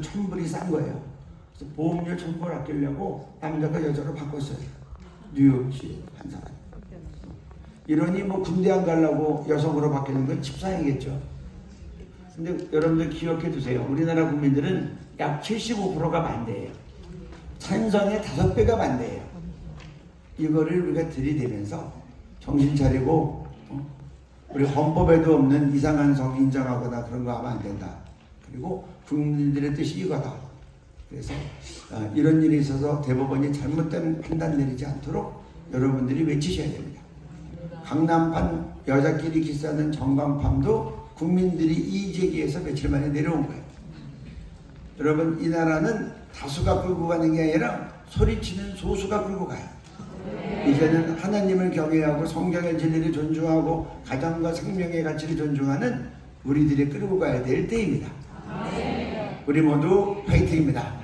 천불이 싼 거예요. 그래서 보험료 천불 아끼려고 남자가 여자로 바꿨어요. 뉴욕시 한 사람. 이러니 뭐 군대 안 가려고 여성으로 바뀌는 건 집사이겠죠. 근데 여러분들 기억해 두세요. 우리나라 국민들은 약 75%가 반대예요. 찬성의 다섯 배가 반대예요. 이거를 우리가 들이대면서 정신 차리고 어? 우리 헌법에도 없는 이상한 성 인정하거나 그런 거 하면 안 된다. 그리고 국민들의 뜻이 이거다. 그래서 어, 이런 일이 있어서 대법원이 잘못된 판단 내리지 않도록 여러분들이 외치셔야 됩니다. 강남판 여자끼리 키스하는 전광판도 국민들이 이의제기해서 며칠 만에 내려온 거예요. 여러분 이 나라는 다수가 끌고 가는 게 아니라 소리치는 소수가 끌고 가요. 이제는 하나님을 경외하고 성경의 진리를 존중하고 가정과 생명의 가치를 존중하는 우리들이 끌고 가야 될 때입니다. 우리 모두 파이팅입니다.